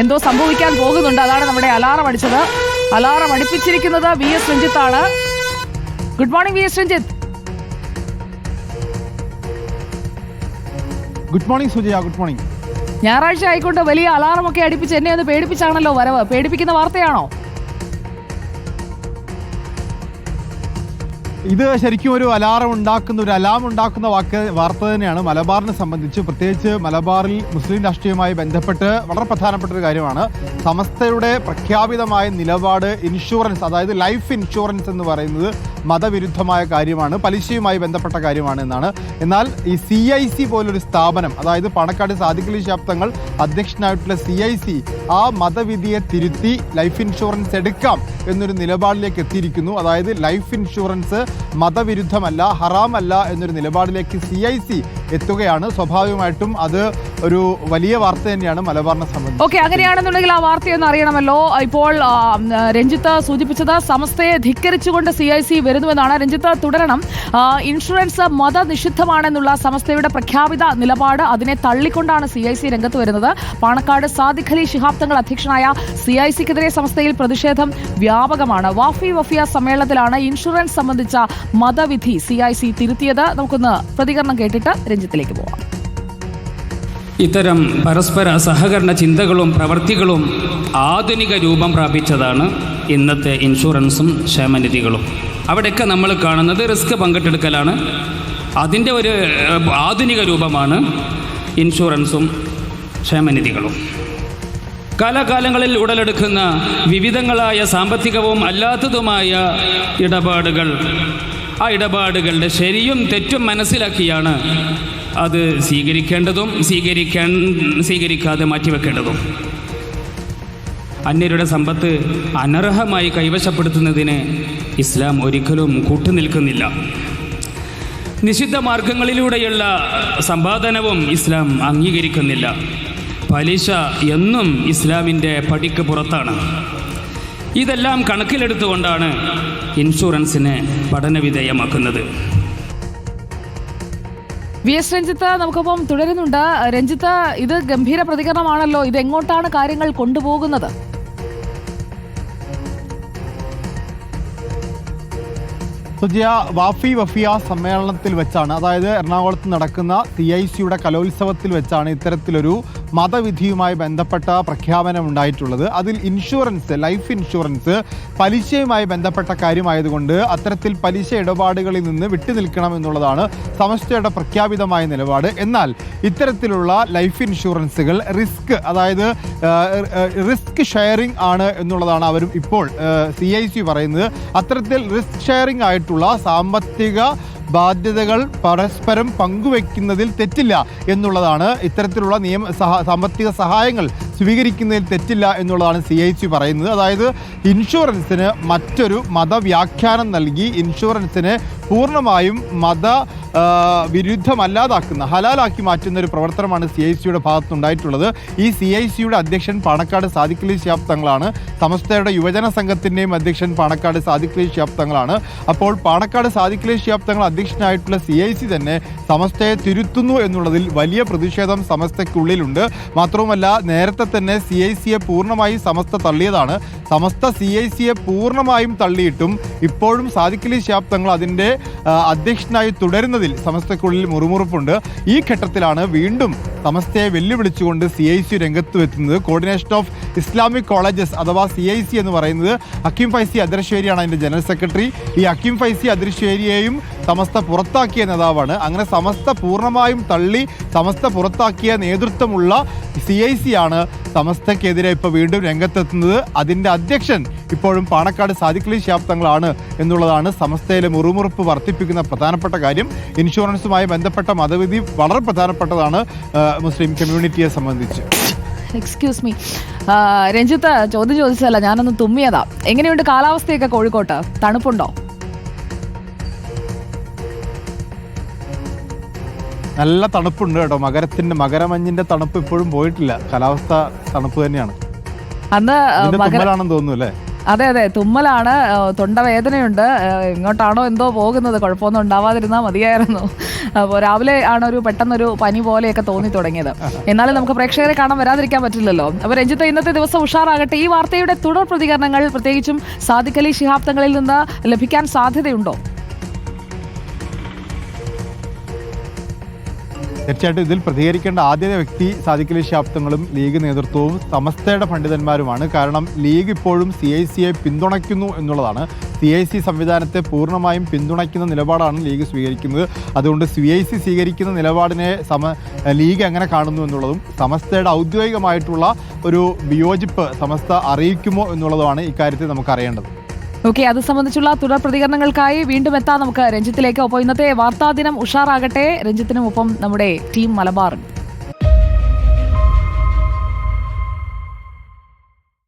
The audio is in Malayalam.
എന്തോ സംഭവിക്കാൻ പോകുന്നുണ്ട്. അതാണ് നമ്മുടെ അലാറം അടിച്ചത്. അലാറം അടിപ്പിച്ചിരിക്കുന്നത് V S രഞ്ജിത്താണ്. Good morning V S Ranjith. Good morning Sujaya. Good morning ഞായറാഴ്ച ആയിക്കൊണ്ട് വലിയ അലാറം ഒക്കെ അടിപ്പിച്ച് എന്നെ ഒന്ന് പേടിപ്പിച്ചാണല്ലോ വരവ്. പേടിപ്പിക്കുന്ന വാർത്തയാണോ? ഇത് ശരിക്കും ഒരു അലാറം ഉണ്ടാക്കുന്ന ഒരു അലാം ഉണ്ടാക്കുന്ന വാക്ക് വാർത്ത തന്നെയാണ്. മലബാറിനെ സംബന്ധിച്ച് പ്രത്യേകിച്ച് മലബാറിൽ മുസ്ലിം രാഷ്ട്രീയവുമായി ബന്ധപ്പെട്ട് വളരെ പ്രധാനപ്പെട്ട ഒരു കാര്യമാണ്. സമസ്തയുടെ പ്രഖ്യാപിതമായ നിലപാട് ഇൻഷുറൻസ് അതായത് ലൈഫ് ഇൻഷുറൻസ് എന്ന് പറയുന്നത് മതവിരുദ്ധമായ കാര്യമാണ് പലിശയുമായി ബന്ധപ്പെട്ട കാര്യമാണ് എന്നാണ്. എന്നാൽ ഈ സി ഐ സി പോലൊരു സ്ഥാപനം അതായത് പാണക്കാട് സാദിഖലി ശാബ്ദങ്ങൾ അധ്യക്ഷനായിട്ടുള്ള സി ഐ സി ആ മതവിധിയെ തിരുത്തി ലൈഫ് ഇൻഷുറൻസ് എടുക്കാം എന്നൊരു നിലപാടിലേക്ക് എത്തിയിരിക്കുന്നു. അതായത് ലൈഫ് ഇൻഷുറൻസ് മതവിരുദ്ധമല്ല ഹറാമല്ല എന്നൊരു നിലപാടിലേക്ക് സി ഐ സി എത്തുകയാണ്. സ്വാഭാവികമായിട്ടും അത് ഒരു വലിയ വാർത്ത തന്നെയാണ് മലബാറിനെ സംബന്ധിച്ച്. ഓക്കെ അങ്ങനെയാണെന്നുണ്ടെങ്കിൽ ആ വാർത്തയൊന്ന് അറിയണമല്ലോ. ഇപ്പോൾ രഞ്ജിത്ത് സൂചിപ്പിച്ചത് സമസ്തയെ ധിക്കരിച്ചുകൊണ്ട് സി ഐ സി വരുന്നുവെന്നാണ്. രഞ്ജിത്ത് തുടരണം. ഇൻഷുറൻസ് മതനിഷിദ്ധമാണെന്നുള്ള സമസ്തയുടെ പ്രഖ്യാപിത നിലപാട് അതിനെ തള്ളിക്കൊണ്ടാണ് സി ഐ സി രംഗത്ത് വരുന്നത്. പാണക്കാട് സാദിഖ് അലി ശിഹാബ് തങ്ങൾ അധ്യക്ഷനായ സി ഐ സിക്കെതിരെ സമസ്തയിൽ പ്രതിഷേധം വ്യാപകമാണ്. വാഫി വഫിയ സമ്മേളനത്തിലാണ് ഇൻഷുറൻസ് സംബന്ധിച്ച മതവിധി സി ഐ സി തിരുത്തിയത്. നമുക്കൊന്ന് പ്രതികരണം കേട്ടിട്ട് രഞ്ജിത്തിലേക്ക് പോവാം. ഇത്തരം പരസ്പര സഹകരണ ചിന്തകളും പ്രവൃത്തികളും ആധുനിക രൂപം പ്രാപിച്ചതാണ് ഇന്നത്തെ ഇൻഷുറൻസും ക്ഷേമനിധികളും. അവിടെയൊക്കെ നമ്മൾ കാണുന്നത് റിസ്ക് പങ്കിട്ടെടുക്കലാണ്. അതിന്റെ ഒരു ആധുനിക രൂപമാണ് ഇൻഷുറൻസും ക്ഷേമനിധികളും. കാലാകാലങ്ങളിൽ ഉടലെടുക്കുന്ന വിവിധങ്ങളായ സാമ്പത്തികവും അല്ലാത്തതുമായ ഇടപാടുകൾ ആ ഇടപാടുകളുടെ ശരിയും തെറ്റും മനസ്സിലാക്കിയാണ് അത് സ്വീകരിക്കേണ്ടതും സ്വീകരിക്കാൻ സ്വീകരിക്കാതെ മാറ്റിവെക്കേണ്ടതും. അന്യരുടെ സമ്പത്ത് അനർഹമായി കൈവശപ്പെടുത്തുന്നതിന് ഇസ്ലാം ഒരിക്കലും കൂട്ടുനിൽക്കുന്നില്ല. നിഷിദ്ധ മാർഗങ്ങളിലൂടെയുള്ള സമ്പാദനവും ഇസ്ലാം അംഗീകരിക്കുന്നില്ല. പലിശ എന്നും ഇസ്ലാമിന്റെ പടിക്ക് പുറത്താണ്. ഇതെല്ലാം കണക്കിലെടുത്തുകൊണ്ടാണ് ഇൻഷുറൻസിനെ പഠനവിധേയമാക്കുന്നത്. വി എസ് രഞ്ജിത്ത് നമുക്കിപ്പം തുടരുന്നുണ്ട്. രഞ്ജിത്ത് ഇത് ഗംഭീര പ്രതികരണമാണല്ലോ. ഇത് എങ്ങോട്ടാണ് കാര്യങ്ങൾ കൊണ്ടുപോകുന്നത്? സുജയ വാഫി വഫിയ സമ്മേളനത്തിൽ വെച്ചാണ് അതായത് എറണാകുളത്ത് നടക്കുന്ന സി ഐ സിയുടെ കലോത്സവത്തിൽ വെച്ചാണ് ഇത്തരത്തിലൊരു മതവിധിയുമായി ബന്ധപ്പെട്ട പ്രഖ്യാപനം ഉണ്ടായിട്ടുള്ളത്. അതിൽ ഇൻഷുറൻസ് ലൈഫ് ഇൻഷുറൻസ് പലിശയുമായി ബന്ധപ്പെട്ട കാര്യമായതുകൊണ്ട് അത്തരത്തിൽ പലിശ ഇടപാടുകളിൽ നിന്ന് വിട്ടുനിൽക്കണം എന്നുള്ളതാണ് സമസ്തയുടെ പ്രഖ്യാപിതമായ നിലപാട്. എന്നാൽ ഇത്തരത്തിലുള്ള ലൈഫ് ഇൻഷുറൻസുകൾ റിസ്ക് അതായത് റിസ്ക് ഷെയറിംഗ് ആണ് എന്നുള്ളതാണ് അവരും ഇപ്പോൾ സി പറയുന്നത്. അത്തരത്തിൽ റിസ്ക് ഷെയറിംഗ് ആയിട്ടുള്ള സാമ്പത്തിക ബാധ്യതകൾ പരസ്പരം പങ്കുവെക്കുന്നതിൽ തെറ്റില്ല എന്നുള്ളതാണ് ഇത്തരത്തിലുള്ള നിയമ സഹ സാമ്പത്തിക സഹായങ്ങൾ സ്വീകരിക്കുന്നതിൽ തെറ്റില്ല എന്നുള്ളതാണ് സി ഐ സി പറയുന്നത്. അതായത് ഇൻഷുറൻസിന് മറ്റൊരു മതവ്യാഖ്യാനം നൽകി ഇൻഷുറൻസിനെ പൂർണമായും മത വിരുദ്ധമല്ലാതാക്കുന്ന ഹലാലാക്കി മാറ്റുന്ന ഒരു പ്രവർത്തനമാണ് സി ഐ സിയുടെ ഭാഗത്തുണ്ടായിട്ടുള്ളത് ഈ സി ഐ സിയുടെ അധ്യക്ഷൻ പാണക്കാട് സാദിഖലി ശിഹാബ് തങ്ങളാണ്. സമസ്തയുടെ യുവജന സംഘത്തിന്റെയും അധ്യക്ഷൻ പാണക്കാട് സാദിഖലി ശിഹാബ് തങ്ങളാണ്. അപ്പോൾ Panakkad Sadiqali Shihab Thangal അധ്യക്ഷനായിട്ടുള്ള C I C തന്നെ സമസ്തയെ തിരുത്തുന്നു എന്നുള്ളതിൽ വലിയ പ്രതിഷേധം സമസ്തയ്ക്കുള്ളിലുണ്ട്. മാത്രവുമല്ല നേരത്തെ തന്നെ സി ഐ സിയെ പൂർണമായും സമസ്ത തള്ളിയതാണ് സമസ്ത സി ഐ സിയെ പൂർണമായും തള്ളിയിട്ടും ഇപ്പോഴും സാദിഖലി ശിഹാബ് തങ്ങൾ അതിന്റെ അധ്യക്ഷനായി തുടരുന്നതിൽ സമസ്തക്കുള്ളിൽ മുറുമുറുപ്പുണ്ട്. ഈ ഘട്ടത്തിലാണ് വീണ്ടും സമസ്തയെ വെല്ലുവിളിച്ചുകൊണ്ട് സി ഐ സി രംഗത്ത് എത്തുന്നത്. കോർഡിനേഷൻ ഓഫ് ഇസ്ലാമിക് കോളേജസ് അഥവാ സി ഐ സി എന്ന് പറയുന്നത് ഹക്കീം ഫൈസി അദർശ്ശേരിയാണ് അതിന്റെ ജനറൽ സെക്രട്ടറി. ഈ ഹക്കീം ഫൈസി അദർശ്ശേരിയെയും സമസ്ത പുറത്താക്കിയ നേതാവാണ്. അങ്ങനെ സമസ്ത പൂർണമായും തള്ളി സമസ്ത പുറത്താക്കിയ നേതൃത്വമുള്ള സി ഐ സി ആണ് സമസ്തക്കെതിരെ ഇപ്പോൾ വീണ്ടും രംഗത്തെത്തുന്നത് അതിന്റെ അധ്യക്ഷൻ ഇപ്പോഴും പാണക്കാട് സാദിഖലി ശിഹാബ് തങ്ങളാണ് എന്നുള്ളതാണ് സമസ്തയിലെ മുറുമുറുപ്പ് വർദ്ധിപ്പിക്കുന്ന പ്രധാനപ്പെട്ട കാര്യം. ഇൻഷുറൻസുമായി ബന്ധപ്പെട്ട മതവിധി വളരെ പ്രധാനപ്പെട്ടതാണ് മുസ്ലിം കമ്മ്യൂണിറ്റിയെ സംബന്ധിച്ച്. എക്സ്ക്യൂസ് മീ രഞ്ജിത്ത് ചോദ്യം ചോദിച്ചതല്ല ഞാനൊന്ന് തുമ്മിയതാ. എങ്ങനെയുണ്ട് കാലാവസ്ഥയൊക്കെ കോഴിക്കോട്ട്? തണുപ്പുണ്ടോ? നല്ല തണുപ്പുണ്ട് കേട്ടോ. മകരത്തിന്റെ മകരമഞ്ഞിന്റെ തണുപ്പ് ഇപ്പോഴും പോയിട്ടില്ല. കാലാവസ്ഥ തണുപ്പ് തന്നെയാണ്. അന്ന് തുമ്മലാണെന്ന് തോന്നുന്നു അല്ലേ? അതെ അതെ. തുമ്മലാണ്. തൊണ്ടവേദനയുണ്ട് ഇങ്ങോട്ടാണോ എന്തോ പോകുന്നത്. കുഴപ്പമൊന്നും ഉണ്ടാവാതിരുന്നാൽ മതിയായിരുന്നു. അപ്പോൾ രാവിലെ ആണ് ഒരു പെട്ടെന്നൊരു പനി പോലെയൊക്കെ തോന്നി തുടങ്ങിയത്. എന്നാലും നമുക്ക് പ്രേക്ഷകരെ കാണാൻ വരാതിരിക്കാൻ പറ്റില്ലല്ലോ. അപ്പോൾ രഞ്ജിത്ത് ഇന്നത്തെ ദിവസം ഉഷാറാകട്ടെ. ഈ വാർത്തയുടെ തുടർ പ്രതികരണങ്ങൾ പ്രത്യേകിച്ചും സാദിഖലി ശിഹാബ്ദങ്ങളിൽ നിന്ന് ലഭിക്കാൻ സാധ്യതയുണ്ടോ? തീർച്ചയായിട്ടും ഇതിൽ പ്രതികരിക്കേണ്ട ആദ്യ വ്യക്തി സാദിഖലി ശാബ്ദങ്ങളും ലീഗ് നേതൃത്വവും സമസ്തയുടെ പണ്ഡിതന്മാരുമാണ്. കാരണം ലീഗ് ഇപ്പോഴും സി ഐ സിയെ പിന്തുണയ്ക്കുന്നു എന്നുള്ളതാണ്. സി ഐ സി സംവിധാനത്തെ പൂർണമായും പിന്തുണയ്ക്കുന്ന നിലപാടാണ് ലീഗ് സ്വീകരിക്കുന്നത്. അതുകൊണ്ട് സി ഐ സി സ്വീകരിക്കുന്ന നിലപാടിനെ സമ ലീഗ് എങ്ങനെ കാണുന്നു എന്നുള്ളതും സമസ്തയുടെ ഔദ്യോഗികമായിട്ടുള്ള ഒരു വിയോജിപ്പ് സമസ്ത അറിയിക്കുമോ എന്നുള്ളതുമാണ് ഇക്കാര്യത്തിൽ നമുക്ക് അറിയേണ്ടത് ഓക്കെ അത് സംബന്ധിച്ചുള്ള തുടർ പ്രതികരണങ്ങൾക്കായി വീണ്ടും എത്താം നമുക്ക് രഞ്ജിത്തിലേക്ക്. ഒപ്പം ഇന്നത്തെ വാർത്താ ദിനം ഉഷാറാകട്ടെ. രഞ്ജിത്തിനും ഒപ്പം നമ്മുടെ ടീം മലബാറും